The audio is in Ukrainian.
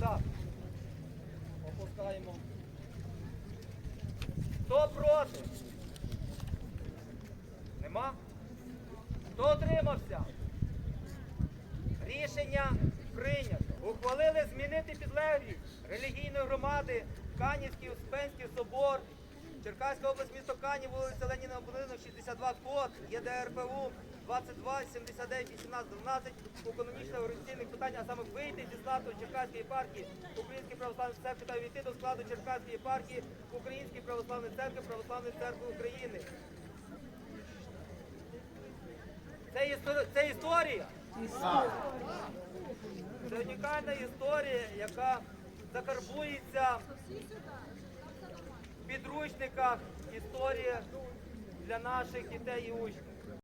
назад. Опускаємо. Хто проти? Нема? Хто отримався? Рішення прийнято. Ухвалили змінити підлеглі релігійної громади Канівський Успенський собор. Черкаська область, місто Канів, вулиця Леніна будинок 62 код, ЄДРПУ 22 79 18 12 у канонічних організаційних питань, а саме вийти зі складу Черкаської єпархії Української православної церкви та увійти до складу Черкаської єпархії Української православної церкви Православної церкви України. Це, істор- це історія. Це унікальна історія, яка закарбується підручниках історії для наших дітей і учнів.